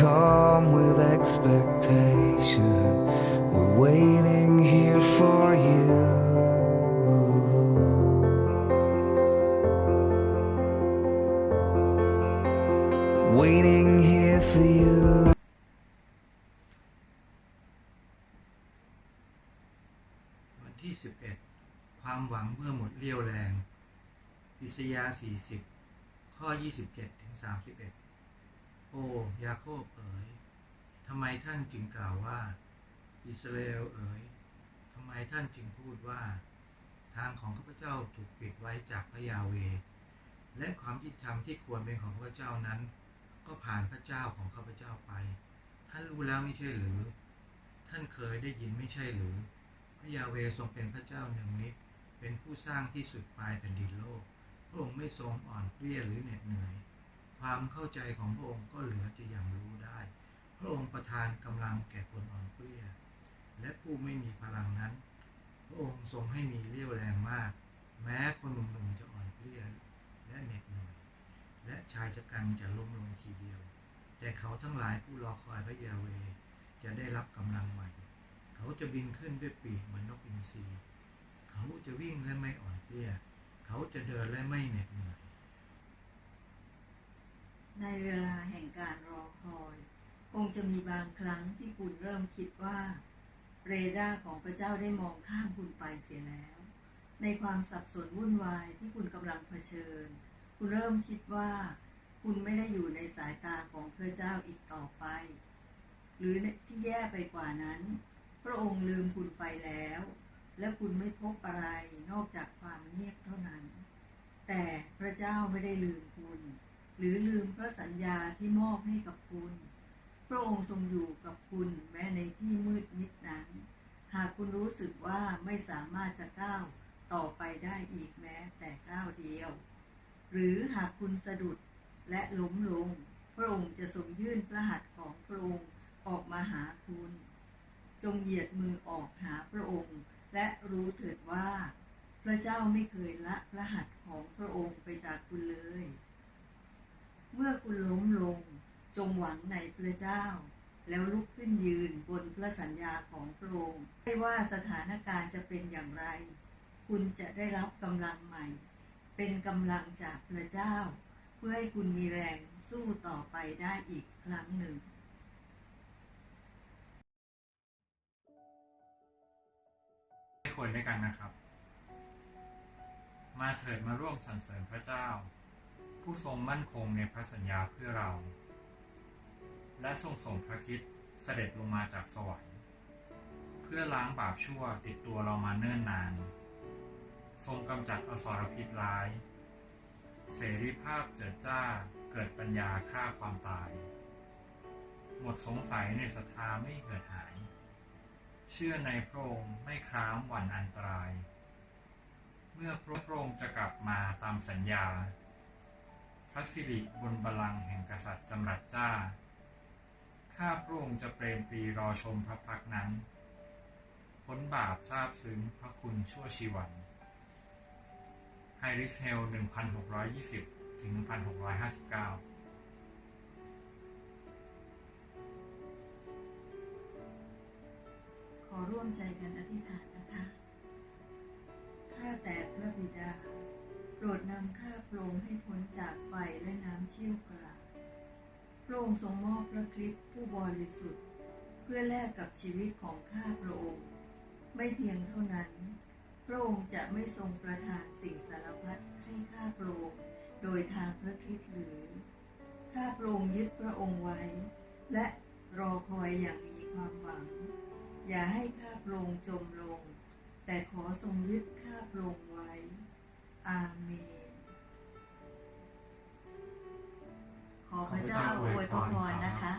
come with expectation. We're waiting here for you. Waiting here for you. วันที่ 11 ความหวังเมื่อหมดเรี่ยวแรงอิสยาห์40 ข้อ 27ถึง31 โอ้ยาโคบเอ๋ยทำไมท่านจึงกล่าวว่า อิสราเอลเอ๋ยทำไมท่านจึงพูดว่า ทางของข้าพเจ้าถูกปิดไว้จากพระยาเว และความยุติธรรมที่ควรเป็นของข้าพเจ้านั้น ก็ผ่านพระเจ้าของข้าพเจ้าไป ท่านรู้แล้วไม่ใช่หรือ ท่านเคยได้ยินไม่ใช่หรือ พระยาเวทรงเป็นพระเจ้าหนึ่งนิดเป็นผู้สร้างที่สุดปลายแผ่นดินโลก พระองค์ไม่ทรงอ่อนเปลี้ยหรือเหน็ดเหนื่อย ความเข้าใจของพระองค์ก็เหลือจะอยังรู้ได้ พระองค์ประทานกำลังแก่คนอ่อนเปลี้ย และผู้ไม่มีพลังนั้น พระองค์ทรงให้มีเรี่ยวแรงมาก แม้คนหนุ่มๆจะอ่อนเปลี้ยและเหน็ดเหนื่อย และชายชะกันจะล้มลงทีเดียว แต่เขาทั้งหลายผู้รอคอยพระยาเวจะได้รับกำลังใหม่ เขาจะบินขึ้นด้วยปีกเหมือนนกอินทรี เขาจะวิ่งและไม่อ่อนเปลี้ย เขาจะเดินและไม่เหน็ดเหนื่อย ในเวลาแห่งการรอคอย คงจะมีบางครั้งที่คุณเริ่มคิดว่า เรดาร์ของพระเจ้าได้มองข้ามคุณไปเสียแล้ว ในความสับสนวุ่นวายที่คุณกำลังเผชิญ คุณเริ่มคิดว่า คุณไม่ได้อยู่ในสายตาของพระเจ้าอีกต่อไป หรือที่แย่ไปกว่านั้น พระองค์ลืมคุณไปแล้ว และคุณไม่พบอะไรนอกจากความเงียบเท่านั้น แต่พระเจ้าไม่ได้ลืมคุณ หรือลืมพระสัญญาที่มอบให้กับคุณ พระองค์ทรงอยู่กับคุณแม้ในที่มืดมิดนั้น หากคุณรู้สึกว่าไม่สามารถจะก้าวต่อไปได้อีกแม้แต่ก้าวเดียว หรือหากคุณสะดุดและล้มลง พระองค์จะทรงยื่นพระหัตถ์ของพระองค์ออกมาหาคุณ จงเหยียดมือออกหาพระองค์ และรู้เถิดว่า พระเจ้าไม่เคยละพระหัตถ์ของพระองค์ไปจากคุณเลย เมื่อคุณล้มลงจงหวังในพระเจ้า แล้วลุกขึ้นยืนบนพระสัญญาของพระองค์ไม่ว่าสถานการณ์จะเป็นอย่างไร คุณจะได้รับกำลังใหม่ เป็นกำลังจากพระเจ้า เพื่อให้คุณมีแรงสู้ต่อไปได้อีกครั้งหนึ่งควรด้วยกันนะครับ มาเถิดมาร่วมสรรเสริญพระเจ้า ผู้ทรงมั่นคงในพระสัญญาเพื่อเรา และทรงส่งพระคิดเสด็จลงมาจากสวรรค์เพื่อล้างบาปชั่วติดตัวเรามาเนิ่นนาน ทรงกำจัดอสรพิษร้าย เสรีภาพเจิดจ้าเกิดปัญญาฆ่าความตาย หมดสงสัยในศรัทธาไม่เกิดหาย เชื่อในพระองค์ไม่คร้ามหวั่นอันตราย เมื่อพระองค์จะกลับมาตามสัญญา พระสิริบนบัลลังก์แห่งกษัตริย์จำรัดจ้า ข้าพระองค์จะเปรมปรีรอชมพระพักนั้น พ้นบาปทราบซึ้งพระคุณชั่วชีวันไฮริสเฮล 1620 ถึง 1659ขอร่วมใจกันอธิษฐานนะคะ ข้าแต่พระบิดา โปรดนำข้าพระองให้พ้นจากไฟและน้ำเชี่ยวกราพระองค์ทรงมอบพระคริสต์ผู้บริสุทธิ์ เพื่อแลกกับชีวิตของข้าพระองค์ ไม่เพียงเท่านั้น พระองค์จะไม่ทรงประทานสิ่งสารพัดให้ข้าพระองค์โดยทางพระคริสต์หรือข้าพระองค์ยึดพระองค์ไว้ และรอคอยอย่างมีความหวัง อย่าให้ข้าพระองค์จมลง แต่ขอทรงยึดข้าพระองค์ไว้ อาเมน ขอพระเจ้าอวยพรนะคะ